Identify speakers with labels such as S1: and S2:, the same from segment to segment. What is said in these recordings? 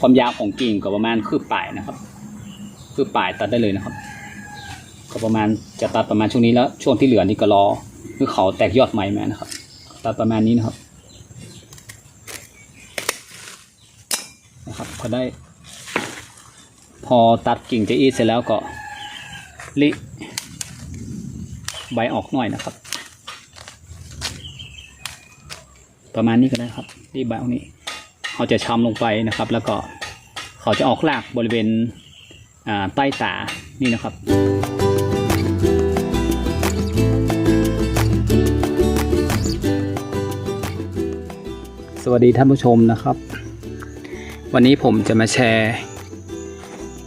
S1: ความยาวของกิ่งก็ประมาณคืบปลายนะครับ คืบปลายตัดได้เลยนะครับ ก็ประมาณจะตัดประมาณช่วงนี้แล้ว ช่วงที่เหลือนี่ก็รอคือเขาแตกยอดใหม่มานะครับ ตัดประมาณนี้นะครับ นะครับพอได้ พอตัดกิ่งจะอีเสร็จแล้วก็ลิใบออกหน่อยนะครับ ประมาณนี้ก็ได้ครับรีบใบออกนี้ เขาจะช้ำลงไปนะครับ แล้วก็เขาจะออกรากบริเวณใต้ตานี่นะครับสวัสดีท่านผู้ชมนะครับ วันนี้ผมจะมาแชร์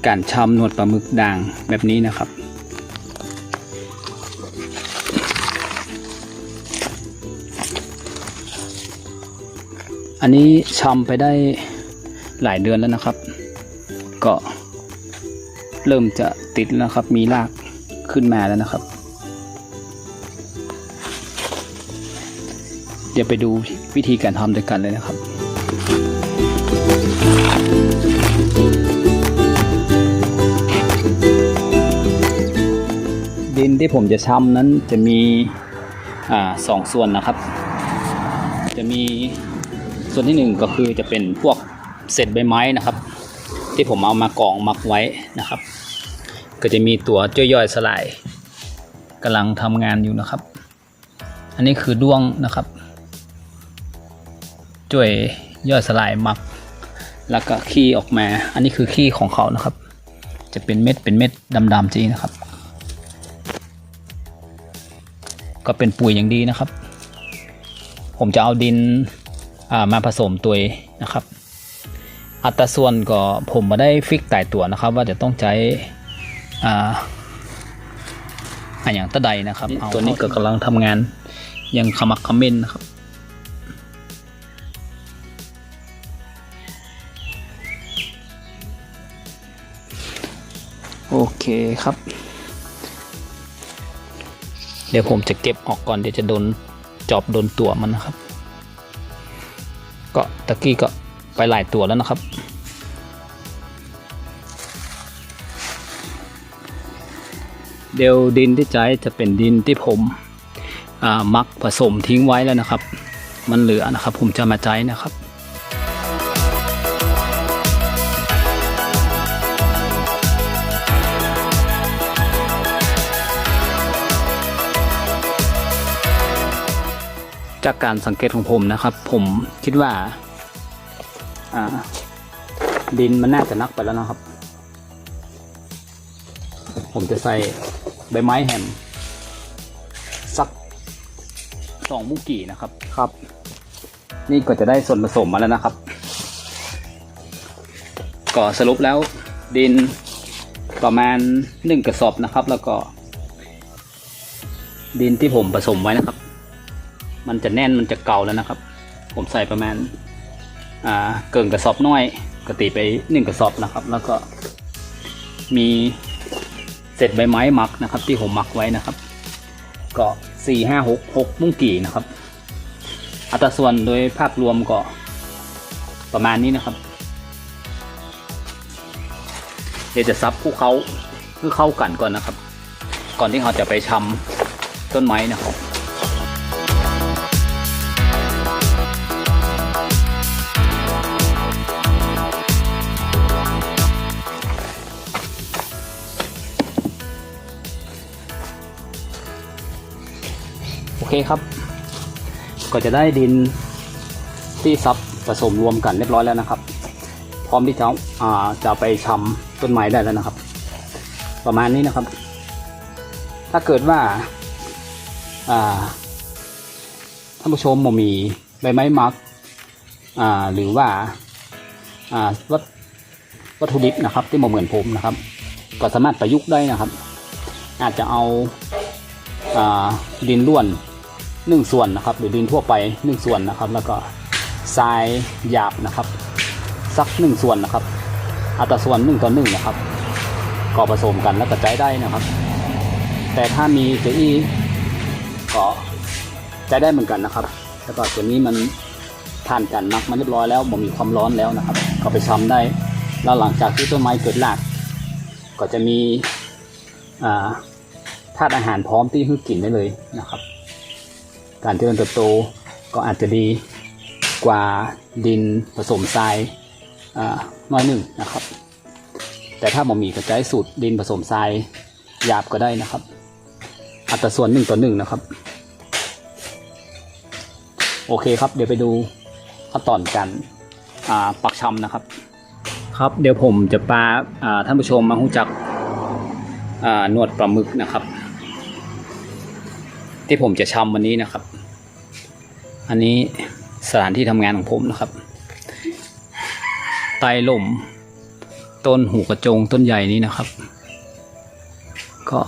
S1: การชำหนวดปลาหมึกด่างแบบนี้นะครับ อันนี้ชำไปได้หลายเดือนแล้วนะครับ ก็เริ่มจะติดแล้วครับ มีรากขึ้นมาแล้วนะครับ เดี๋ยวไปดูวิธีการทำด้วยกันเลยนะครับ ดินที่ผมจะช้ำนั้นจะมีอสองส่วนนะครับ จะมี ส่วนที่หนึ่งก็คือจะเป็นพวกเศษใบไม้นะครับ ที่ผมเอามากองมักไว้นะครับ ก็จะมีตัวย่อยๆสลายกำลังทำงานอยู่นะครับ อันนี้คือด้วงนะครับช่วยย่อยสลายมัก แล้วก็ขี้ออกมา อันนี้คือขี้ของเขานะครับ จะเป็นเม็ดเป็นเม็ดดำๆจริงนะครับ ก็เป็นปุ๋ยอย่างดีนะครับ ผมจะเอาดิน มาผสมตัวเองนะครับ อัตราส่วนก็ผมมาได้ฟิกตายตัวนะครับ ว่าจะต้องใช้อ่าอันอย่างตะใดนะครับเอาตัวนี้ก็กำลังทำงานยังขมักเขม้นนะครับโอเคครับ เดี๋ยวผมจะเก็บออกก่อนเดี๋ยวจะโดนจอบโดนตัวมันนะครับ ก็ตะกี้ก็ไปหลายตัวแล้วนะครับ เดี๋ยวดินที่ใช้จะเป็นดินที่ผมมักผสมทิ้งไว้แล้วนะครับ มันเหลือนะครับ ผมจะมาใช้นะครับ จากการสังเกตของผมนะครับ ผมคิดว่า อ่า ดินมันน่าจะนักไปแล้วนะครับ ผมจะใส่ใบไม้แฮมสักสองมุกกี่นะครับครับ นี่ก็จะได้ส่วนผสมมาแล้วนะครับ ก็สรุปแล้วดินประมาณหนึ่งกระสอบนะครับ แล้วก็ ดินที่ผมผสมไว้นะครับ มันจะแน่นมันจะเก่าแล้วนะครับ ผมใส่ประมาณอ่าเกินกระสอบน้อยกตีไปหนึ่งกระสอบนะครับ แล้วก็มีเศษใบไม้หมักนะครับ ที่ผมหมักไว้นะครับ ก็สี่ห้าหกหกมุ้งกี่นะครับ อัตราส่วนโดยภาพรวมก็ประมาณนี้นะครับ เดี๋ยวจะซับคู่เขาเพื่อเข้ากันก่อนนะครับ ก่อนที่เราจะไปชำต้นไม้นะครับ เคครับ ก็จะได้ดินที่ซับผสมรวมกันเรียบร้อยแล้วนะครับ พร้อมที่จะอ่าจะไปชำต้นไม้ได้แล้วนะครับ ประมาณนี้นะครับ ถ้าเกิดว่าอ่าท่านผู้ชมมีใบไม้มักอ่าหรือว่าอ่าวัตวัตถุดิบนะครับ ที่เหมือนผมนะครับ ก็สามารถประยุกต์ได้นะครับ อาจจะเอาอ่าดินล้วน หนึ่งส่วนนะครับ หรือดินทั่วไปหนึ่งส่วนนะครับ แล้วก็ทรายหยาบนะครับ สักหนึ่งส่วนนะครับ อัตราส่วนหนึ่งต่อหนึ่งนะครับ ก็ผสมกันแล้วก็ใช้ได้นะครับ แต่ถ้ามีเจอีก็ใช้ได้เหมือนกันนะครับ แล้วก็ตัวนี้มันผ่านการมักมาเรียบร้อยแล้วมันมีความร้อนแล้วนะครับ ก็ไปช้ำได้ แล้วหลังจากที่ต้นไม้เกิดราก ก็จะมีธาตุอาหารพร้อมที่ให้กินได้เลยนะครับ การเจริญเติบโตก็อาจจะดีกว่าดินผสมทรายน้อยหนึ่งนะครับ แต่ถ้าบ่มีก็จะใช้สูตรดินผสมทรายหยาบก็ได้นะครับ อัตราส่วนหนึ่งต่อหนึ่งนะครับ โอเคครับ เดี๋ยวไปดูขั้นตอนการปักชำนะครับ ครับเดี๋ยวผมจะปาท่านผู้ชมมาหูจักหนวดปลาหมึกนะครับ ที่ผมจะชำวันนี้นะครับ อันนี้สถานที่ทำงานของผมนะครับใต้ล่ม ต้นหูกระจงต้นใหญ่นี้นะครับ ก็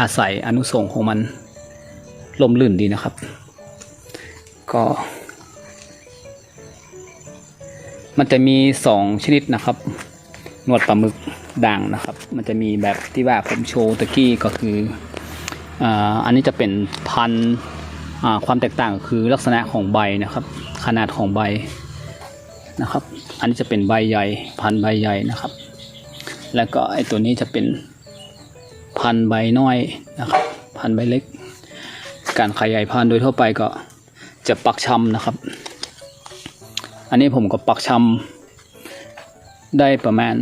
S1: อาศัยอนุสงค์ของมันลมลื่นดีนะครับ ก็ มันจะมีสองชนิดนะครับ หนวดปลาหมึกด่างนะครับ มันจะมีแบบที่ว่าผมโชว์ตะกี้ก็คือ อันนี้จะเป็นพันความแตกต่างคือลักษณะของใบนะครับ ขนาดของใบนะครับ อันนี้จะเป็นใบใหญ่พันใบใหญ่นะครับ แล้วก็ไอตัวนี้จะเป็นพันใบน้อยนะครับพันใบเล็ก การขยายพันธุ์โดยทั่วไปก็จะปักชำนะครับ อันนี้ผมก็ปักชำได้ประมาณ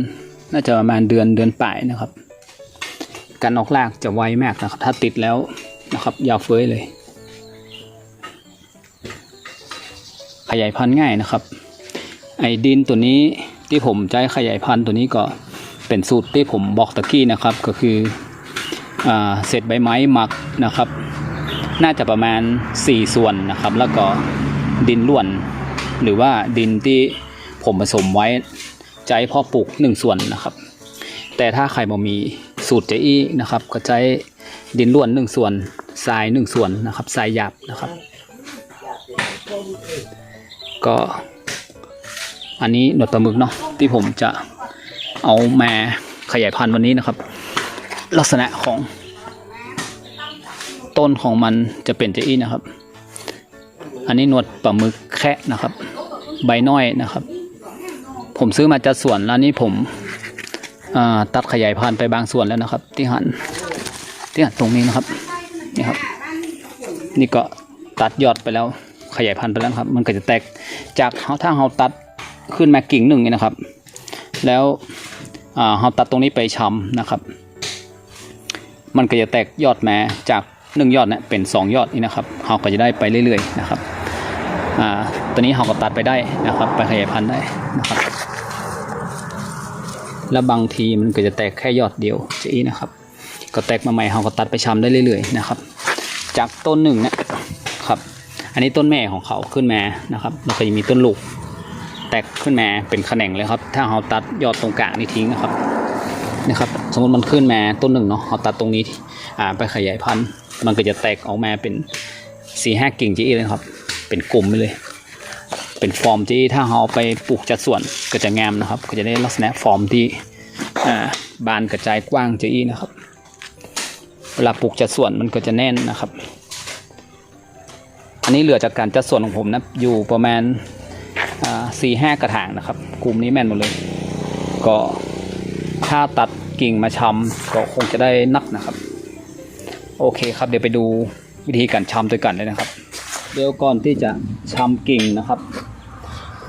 S1: น่าจะประมาณเดือนเดือนปลายนะครับ การออกรากจะไวมากนะครับ ถ้าติดแล้วนะครับ ยาวเฟ้ยเลย ขยายพันธุ์ง่ายนะครับ ไอ้ดินตัวนี้ที่ผมใช้ขยายพันธุ์ตัวนี้ก็เป็นสูตรที่ผมบอกตะกี้นะครับ ก็คืออเศษใบไม้หมักนะครับ น่าจะประมาณ 4 ส่วนนะครับ แล้วก็ดินล้วน หรือว่าดินที่ผมผสมไว้ใจพอปลูก 1 ส่วนนะครับ แต่ถ้าใครบ่มี สูตรเจอีนะครับก็ใช้ดินล้วน1ส่วนทราย1ส่วนนะครับทรายหยาบนะครับ ก็อันนี้หนวดปลาหมึกเนาะที่ผมจะเอามาขยายพันธุ์วันนี้นะครับ ลักษณะของ ต้นของมันจะเป็นเจอีนะครับ อันนี้หนวดปลาหมึกแคะนะครับ ใบน้อยนะครับ ผมซื้อมาจัดส่วนแล้วนี่ผม ตัดขยายพันธุ์ไปบางส่วนแล้วนะครับ ที่หันที่หันตรงนี้นะครับนี่ครับ นี่ก็ตัดยอดไปแล้วขยายพันธุ์ไปแล้วครับ มันก็จะแตกจากเขาถ้าเราตัดขึ้นมากิ่งหนึ่งนี่นะครับ แล้วเราตัดตรงนี้ไปชำนะครับ มันก็จะแตกยอดแมาจากหนึ่งยอดเนี่ยเป็นสองยอดนี่นะครับเราก็จะได้ไปเรื่อยๆนะครับอ่าตอนนี้เราก็ตัดไปได้นะครับ ไปขยายพันธุ์ได้นะครับ แล้วบางทีมันก็จะแตกแค่ยอดเดียวจะอีนะครับ ก็แตกมาใหม่เราก็ตัดไปชำได้เรื่อยๆนะครับ จากต้นหนึ่งนี่ยครับ อันนี้ต้นแม่ของเขาขึ้นมานะครับแล้วก็จะมีต้นลูก แตกขึ้นมาเป็นแขนงเลยครับ ถ้าเราตัดยอดตรงกลางนี่ทิ้งนะครับนะครับ สมมติมันขึ้นมาต้นหนึ่งเนาะเราตัดตรงนี้อ่าไปขยายพันธุ์มันก็จะแตกออกมาเป็นสี่ห้ากิ่งจีเลยครับ เป็นกลุ่มไปเลย เป็นฟอร์มที่ถ้าเราไปปลูกจัดส่วนก็จะงามนะครับ ก็จะได้ลักษณะฟอร์มที่บานกระจายกว้างจีนะครับ เวลาปลูกจัดส่วนมันก็จะแน่นนะครับ อันนี้เหลือจากการจัดส่วนของผมนะอยู่ประมาณสี่ห้ากระถางนะครับ กลุ่มนี้แม่นหมดเลย ก็ถ้าตัดกิ่งมาชำก็คงจะได้นักนะครับ โอเคครับเดี๋ยวไปดูวิธีการชำด้วยกันเลยนะครับ เดี๋ยวก่อนที่จะชำกิ่งนะครับ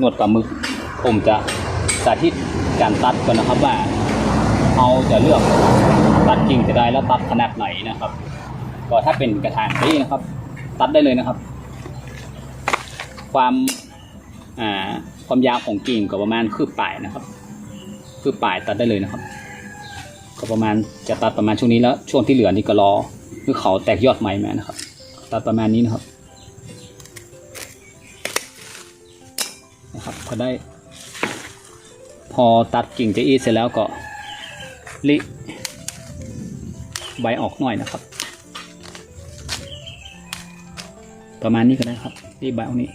S1: นวดปลาหมึก ผมจะสาธิตการตัดก่อนนะครับว่าเราจะเลือกตัดกิ่งจะได้แล้วตัดขนาดไหนนะครับ ก็ถ้าเป็นกระถางนี้นะครับ ตัดได้เลยนะครับ ความอ่าความยาวของกิ่งก็ประมาณคืบปลายนะครับคืบปลายตัดได้เลยนะครับ ก็ประมาณจะตัดประมาณช่วงนี้แล้วช่วงที่เหลือนี่ก็รอคือเขาแตกยอดใหม่มานะครับ ตัดประมาณนี้นะครับ ก็ได้ พอตัดกิ่งจะอีเสร็จแล้วก็ลิใบออกหน่อยนะครับ ประมาณนี้ก็ได้ครับที่ใบออกนี้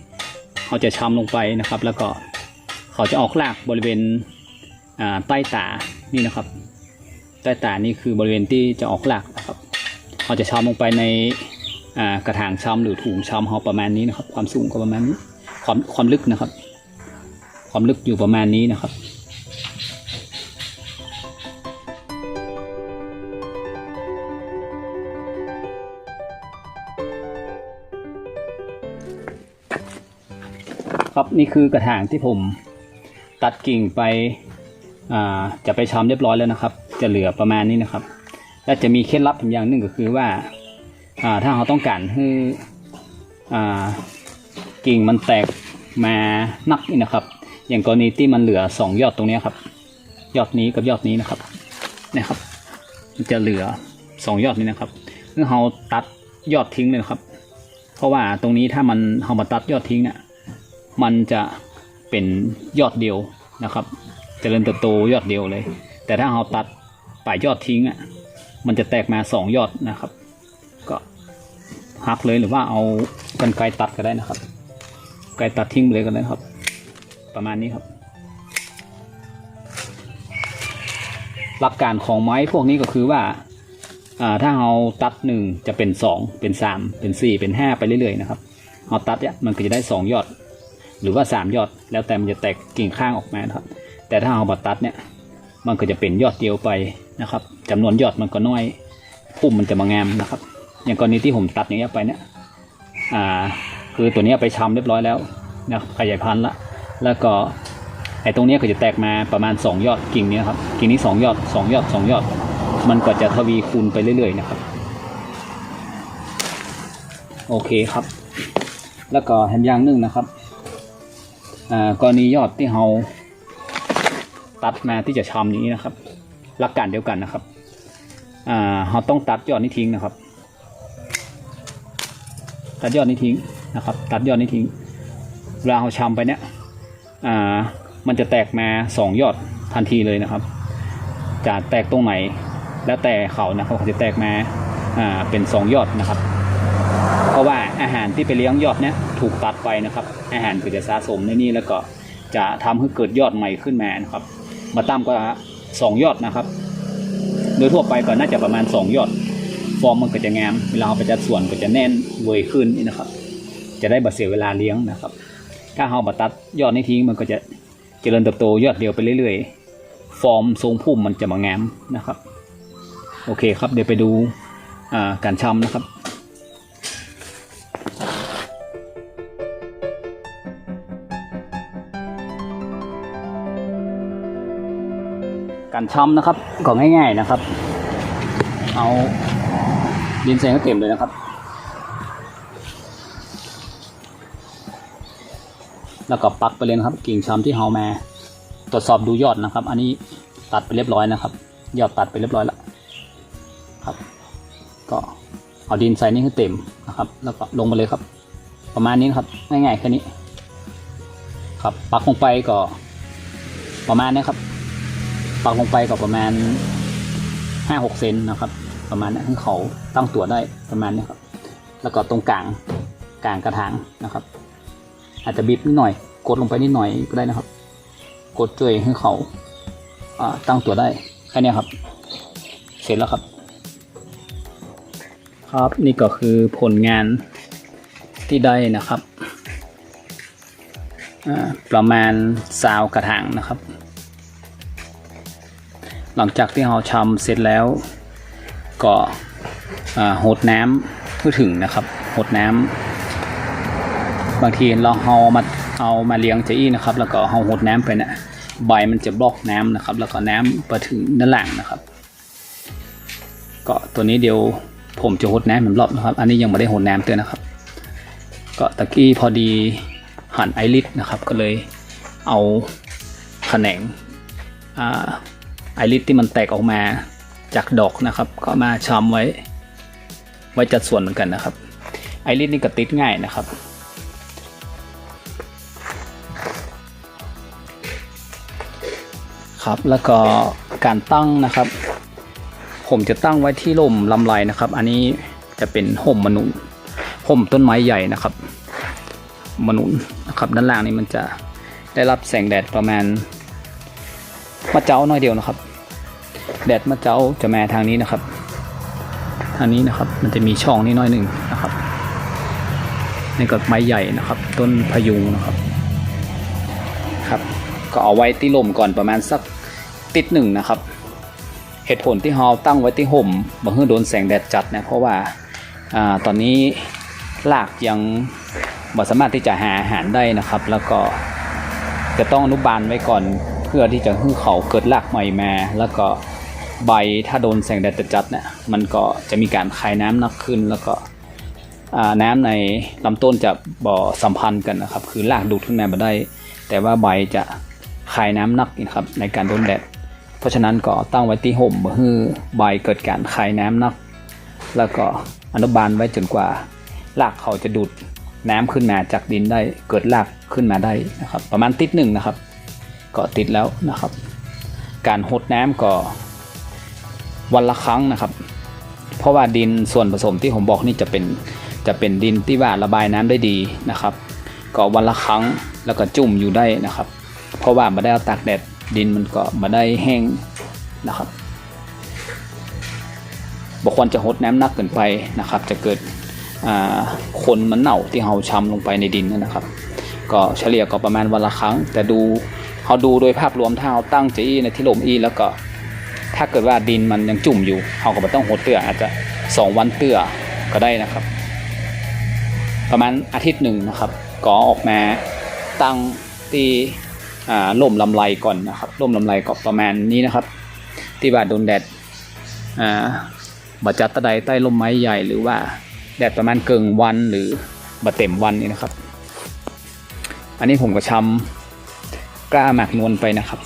S1: เขาจะช้ำลงไปนะครับ แล้วก็เขาจะออกรากบริเวณใต้ตานี่นะครับ ใต้ตานี่คือบริเวณที่จะออกรากนะครับเขาจะช้ำลงไปในกระถางช้ำหรือถุงช้ำเขาประมาณนี้นะครับ ความสูงก็ประมาณนี้ความความลึกนะครับ ความลึกอยู่ประมาณนี้นะครับครับนี่คือกระถางที่ผมตัดกิ่งไปจะไปชำเรียบร้อยแล้วนะครับ จะเหลือประมาณนี้นะครับ และจะมีเคล็ดลับอย่างหนึ่งก็คือว่าถ้าเราต้องการให้กิ่งมันแตกมานักนี่นะครับ อย่างกรณีที่มันเหลือสองยอดตรงนี้ครับ ยอดนี้กับยอดนี้นะครับนะครับมันจะเหลือสองยอดนี้นะครับเมื่อเราตัดยอดทิ้งเลยครับ เพราะว่าตรงนี้ถ้ามันเรามาตัดยอดทิ้งเนี่ยมันจะเป็นยอดเดียวนะครับจเจริญเติบโตยอดเดียวเลย แต่ถ้าเราตัดปลายยอดทิ้งอะมันจะแตกมาสองยอดนะครับ ก็หักเลยหรือว่าเอากันไกรตัดก็ได้นะครับ ไกรตัดทิ้งเลยก็ได้ครับ ประมาณนี้ครับ หลักการของไม้พวกนี้ก็คือว่าถ้าเราตัดหนึ่งจะเป็นสองเป็นสามเป็นสี่เป็นห้าไปเรื่อยๆนะครับเราตัดเนี่ยมันก็จะได้สองยอด หรือว่าสามยอด แล้วแต่มันจะแตกกิ่งข้างออกมาครับ แต่ถ้าเอาบัดตัดเนี่ยมันก็จะเป็นยอดเดียวไปนะครับจำนวนยอดมันก็น้อยพุ่มมันจะมางามนะครับ อย่างกรณีที่ผมตัดอย่างเงี้ยไปเนี่ยอ่าคือตัวนี้ไปชำเรียบร้อยแล้วนะขยายพันธุ์ละ แล้วก็ไอ้ตรงนี้ก็จะแตกมาประมาณสองยอดกิ่งนี้ครับกิ่งนี้สองยอดสองยอดสองยอด มันก็จะทวีคูณไปเรื่อย ๆ นะครับ โอเคครับ แล้วก็แถมอย่างนึ่งนะครับอ่ากรณียอดที่เราตัดมาที่จะชำอย่างนี้นะครับหลักการเดียวกันนะครับอ่าเราต้องตัดยอดนี้ทิ้งนะครับ ตัดยอดนี้ทิ้งนะครับ ตัดยอดนี้ทิ้งเวลาเราชำไปเนี่ย อ่ามันจะแตกมาสองยอดทันทีเลยนะครับ จะแตกตรงไหน แล้วแต่เขานะครับเขาจะแตกมาอ่าเป็นสองยอดนะครับ เพราะว่าอาหารที่ไปเลี้ยงยอดเนี้ยถูกตัดไปนะครับ อาหารก็จะสะสมในนี้แล้วก็จะทำให้เกิดยอดใหม่ขึ้นมานะครับ มาตั้มก็สองยอดนะครับ โดยทั่วไปก็น่าจะประมาณสองยอด ฟอร์มมันก็จะงาม เวลาเอาไปจัดส่วนก็จะแน่นเวยขึ้นนี่นะครับ จะได้บัเสียเวลาเลี้ยงนะครับ ถ้าเราบัตัดยอดนี้ทิ้งมันก็จะเจริญเติบโตยอดเดียวไปเรื่อยๆ ฟอร์มทรงพุ่มมันจะมางามนะครับ โอเคครับเดี๋ยวไปดูการชำนะครับการช้ำนะครับก็ง่ายๆนะครับ เอาดินใส่ให้เต็มเลยนะครับ แล้วก็ปักไปเลยนะครับ กิ่งช้ำที่เฮาแมตรวจสอบดูยอดนะครับ อันนี้ตัดไปเรียบร้อยนะครับ ยอดตัดไปเรียบร้อยแล้วครับ ก็เอาดินใส่นี่ให้เต็มนะครับ แล้วก็ลงไปเลยครับ ประมาณนี้นครับง่ายๆแค่นี้ ครับปักลงไปก็ประมาณนี้ครับ ปักลงไปก็ประมาณห้าหกเซนนะครับ ประมาณนี้ให้เขาตั้งตัวได้ประมาณนี้ครับ แล้วก็ตรงกลางกลางกระถางนะครับ อาจจะบีบนิดหน่อย กดลงไปนิดหน่อยก็ได้นะครับ กดช่วยให้เขาอ่าตั้งตัวได้แค่นี้ครับ เสร็จแล้วครับ ครับนี่ก็คือผลงานที่ได้นะครับประมาณซาวกระถางนะครับ หลังจากที่เราชำเสร็จแล้วก็หดน้ำเพื่อถึงนะครับหดน้ำ บางทีเราเอามาเอามาเลี้ยงเจอี้นะครับ แล้วก็เอาหดน้ำไปเนะี่ยใบมันจะบล็อกน้ำนะครับ แล้วก็น้ำไปถึงด้านล่างนะครับ ก็ตัวนี้เดี๋ยวผมจะหดน้ำเหมือนรอบนะครับ อันนี้ยังไม่ได้หดน้ำเตือนนะครับ ก็ตะกี้พอดีหั่นไอริสนะครับ ก็เลยเอาแขนงอไอริสที่มันแตกออกมาจากดอกนะครับ ก็มาชำไว้ ไว้จัดส่วนเหมือนกันนะครับ ไอริสนี่ก็ติดง่ายนะครับ ครับ แล้วก็การตั้งนะครับ ผมจะตั้งไว้ที่ร่มลำไรนะครับ อันนี้จะเป็นห่มมะนุนห่มต้นไม้ใหญ่นะครับมะนุนนะครับด้านล่างนี้มันจะได้รับแสงแดดประมาณมะเจ้าน้อยเดียวนะครับ แดดมะเจ้าจะมาทางนี้นะครับ ทางนี้นะครับมันจะมีช่องนี้น้อยหนึ่งนะครับนี่ก็ไม้ใหญ่นะครับ ต้นพยุงนะครับครับ ก็เอาไว้ที่ลมก่อนประมาณสัก ติดหนึ่งนะครับเหตุผลที่เราตั้งไว้ที่ห่มบ่ให้โดนแสงแดดจัดนะเพราะว่าอ่าตอนนี้รากยังบ่สามารถที่จะหาอาหารได้นะครับ แล้วก็จะต้องอนุบาลไว้ก่อนเพื่อที่จะให้เขาเกิดรากใหม่มาแล้วก็ใบถ้าโดนแสงแดดจัดเนี่ยมันก็จะมีการคายน้ำนักขึ้นแล้วก็น้ำในลำต้นจะบ่สัมพันธ์กันนะครับ คือรากดูดขึ้นมาบ่ได้ แต่ว่าใบจะคายน้ำหนักนะครับในการโดนแดด เพราะฉะนั้นก็ตั้งไว้ที่ห่มเพื่อใบเกิดการคายน้ำนัก แล้วก็อนุบาลไว้จนกว่ารากเขาจะดูดน้ำขึ้นมาจากดินได้เกิดรากขึ้นมาได้นะครับ ประมาณติดหนึ่งนะครับ ก็ติดแล้วนะครับ การหดน้ำก็วันละครั้งนะครับ เพราะว่าดินส่วนผสมที่ผมบอกนี่จะเป็นจะเป็นดินที่ว่าระบายน้ำได้ดีนะครับ ก็วันละครั้งแล้วก็จุ่มอยู่ได้นะครับ เพราะว่ามาได้เอาตากแดด ดินมันก็มาได้แห้งนะครับบอกควรจะหดน้ำนักเกินไปนะครับ จะเกิดคนมันเน่าที่เราช้ำลงไปในดินนะครับ ก็เฉลี่ยก็ประมาณวันละครั้ง แต่ดูเขาดูโดยภาพรวมถ้าเราตั้งจีในที่ลมอีแล้วก็ ถ้าเกิดว่าดินมันยังจุ่มอยู่เขาก็ไม่ต้องหดเตื้ออาจจะสองวันเตื้อก็ได้นะครับ ประมาณอาทิตย์หนึ่งนะครับ ก็ออกมาตั้งที่อ่า ล่มลำไรก่อนนะครับล่มลำไรก็ประมาณนี้นะครับ ที่ว่าโดนแดดอ่าบาจัดตะไดใต้ร่มไม้ใหญ่หรือว่าแดดประมาณเกิงวันหรือบาเต็มวันนี่นะครับ อันนี้ผมก็ชำกล้าหมากนวลไปนะครับ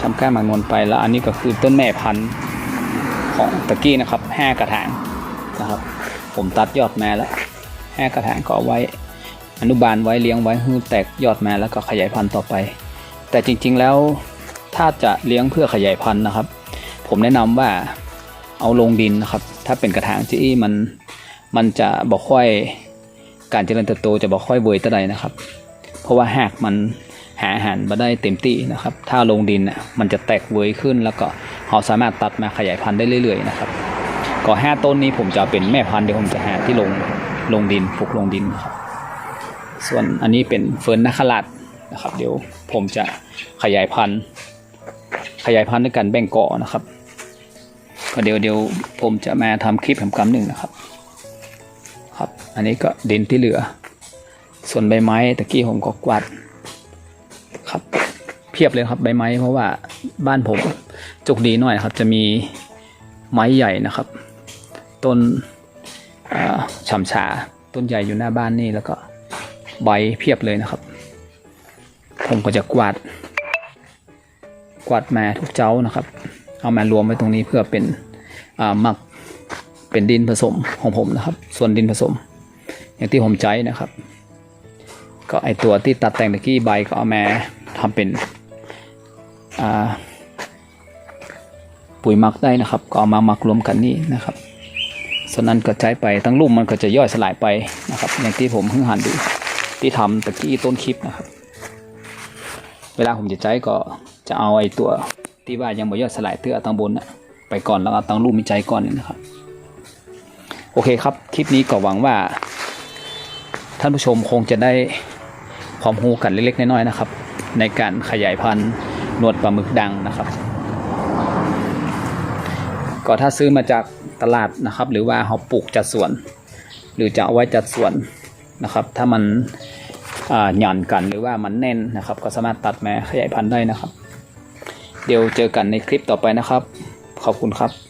S1: ชำกล้าหมากนวลไปแล้ว อันนี้ก็คือต้นแม่พันธุ์ของตะกี้นะครับห้ากระถางนะครับ ผมตัดยอดมาแล้วห้ากระถางก็เอไว้ อนุบาลไว้เลี้ยงไว้ให้แตกยอดมาแล้วก็ขยายพันธุ์ต่อไป แต่จริงๆแล้วถ้าจะเลี้ยงเพื่อขยายพันธุ์นะครับ ผมแนะนำว่าเอาลงดินนะครับ ถ้าเป็นกระถางที่มันมันจะบอกค่อยการเจริญเติบโตจะบอกค่อยเวยตะใดนะครับ เพราะว่าหากมันหาอาหารมาได้เต็มที่นะครับ ถ้าลงดินมันจะแตกเวยขึ้น แล้วก็เราสามารถตัดมาขยายพันธุ์ได้เรื่อย ๆ นะครับก็ห้าต้นนี้ผมจะเป็นแม่พันธุ์เดี๋ยวผมจะหาที่ลงลงดินปลูกลงดินครับ ส่วนอันนี้เป็นเฟิร์นนักขลัดนะครับ เดี๋ยวผมจะขยายพันธุ์ ขยายพันธุ์ด้วยกันแบ่งเกาะนะครับ ก็เดี๋ยวเดี๋ยวผมจะมาทำคลิปแหมกำหนึ่งนะครับ ครับ อันนี้ก็ดินที่เหลือ ส่วนใบไม้ตะกี้ผมก็กวาดครับเพียบเลยครับใบไม้เพราะว่าบ้านผมจุกดีหน่อยครับ จะมีไม้ใหญ่นะครับ ต้นอ่าฉ่ำฉาต้นใหญ่อยู่หน้าบ้านนี่แล้วก็ ใบเพียบเลยนะครับ ผมก็จะกวาด กวาดมาทุกเจ้านะครับ เอามารวมไว้ตรงนี้เพื่อเป็นหมักเป็นดินผสมของผมนะครับ ส่วนดินผสม อย่างที่ผมใจนะครับ ก็ไอตัวที่ตัดแต่งตะกี้ใบก็เอามาทำเป็นปุ๋ยหมักได้นะครับ ก็เอามาหมักรวมกันนี่นะครับส่วนนั้นก็ใช้ไปทั้งลุ่มมันก็จะย่อยสลายไปนะครับ อย่างที่ผมเพิ่งหันดู ที่ทำตะกี้ต้นคลิปนะครับ เวลาผมจะใช้ก็จะเอาไอ้ตัวที่ว่ายังไม่ย่อยสลายเตื้อตังบนนะไปก่อนแล้วเอาตังลุ่มมีใจก่อนนะครับ โอเคครับ คลิปนี้ก็หวังว่า ท่านผู้ชมคงจะได้ความรู้กันเล็กๆน้อยๆนะครับ ในการขยายพันธุ์หนวดปลาหมึกดังนะครับ ก็ถ้าซื้อมาจากตลาดนะครับ หรือว่าเขาปลูกจัดสวน หรือจะเอาไว้จัดสวนนะครับ ถ้ามัน หย่อนกันหรือว่ามันแน่นนะครับ ก็สามารถตัดมาขยายพันธุ์ได้นะครับ เดี๋ยวเจอกันในคลิปต่อไปนะครับ ขอบคุณครับ